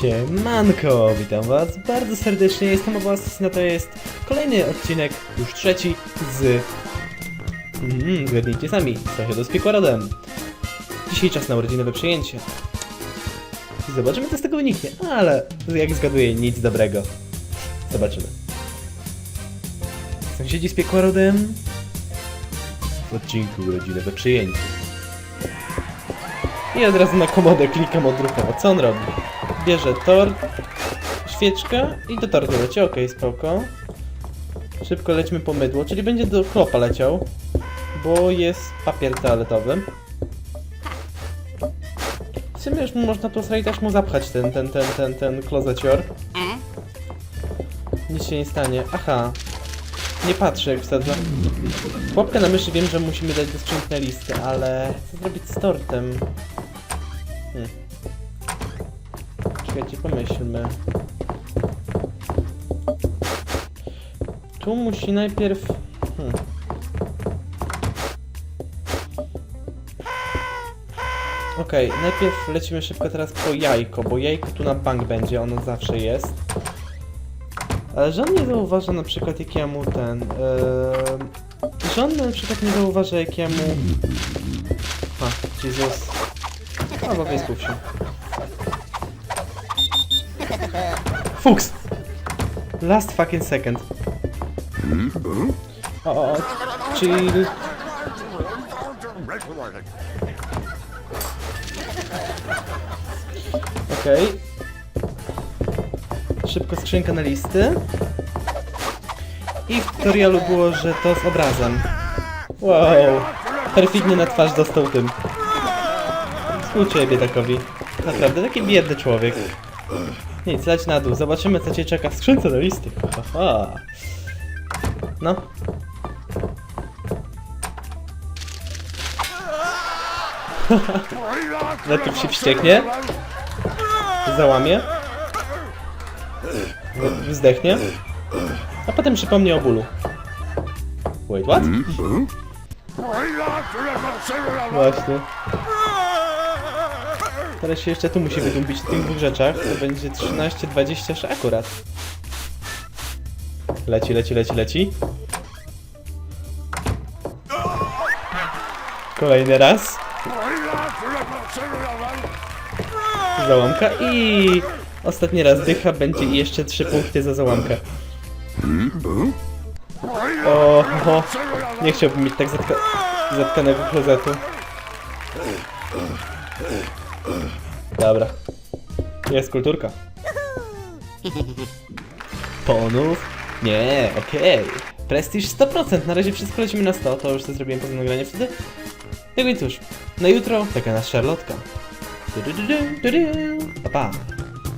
Siemanko, witam was bardzo serdecznie, jestem Obo Asesyna, to jest kolejny odcinek, już trzeci z... Mm, zgadnijcie sami, sąsiadu z Pikwarodem. Dzisiaj czas na urodzinowe przyjęcie. Zobaczymy co z tego wyniknie, ale jak zgaduję, nic dobrego. Zobaczymy. Sąsiedzi z Pikwarodem w odcinku urodzinowe przyjęcie. I od razu na komodę klikam odruchowo. Co on robi? Bierze tort, świeczkę i do tortu leci. Okej, spoko. Szybko lećmy po mydło, czyli będzie do chłopa leciał, bo jest papier toaletowy. W sumie już można tu sobie też mu zapchać ten, ten, ten, ten, ten klozecior. Nic się nie stanie. Aha. Nie patrzę jak wsadzę. Łapkę na myszy wiem, że musimy dać do skrzynki na listę, ale co zrobić z tortem? Hmm. Czekajcie, pomyślmy. Tu musi najpierw... Hmm. Okej, najpierw lecimy szybko teraz po jajko, bo jajko tu na bank będzie, ono zawsze jest. Ale że on nie zauważa na przykład jak ja mu ten... Yy, że on na przykład nie zauważa jak ja mu... A, Jezus. A, bo wyspów się. Fuchs! Last fucking second. O, o, o, chill. Okej. Szybko skrzynka na listy. I w tutorialu było, że to z obrazem. Wow. Perfidnie na twarz dostał tym. Współczuję biedakowi. Naprawdę, taki biedny człowiek. Nic, leć na dół. Zobaczymy, co cię czeka w skrzynce do listy. Ha, ha, ha. No. Najpierw się wścieknie. Załamie. Wzdechnie. A potem przypomni o bólu. Wait, what? Właśnie. Teraz się jeszcze tu musi wydłubić w tych dwóch rzeczach. To będzie 13, 26 akurat. Leci, leci, leci, leci. Kolejny raz. Załamka i ostatni raz dycha będzie jeszcze 3 punkty za załamkę. O, o, nie chciałbym mieć tak zatka zatkanego klozetu. Dobra. Jest kulturka. Ponów? Nie, okej. Prestiż 100%, na razie wszystko lecimy na 100, to już to zrobiłem poza nagranie wtedy. No i cóż, na jutro taka nasza Charlotka. Du, du, du, du, du, du. Pa, pa.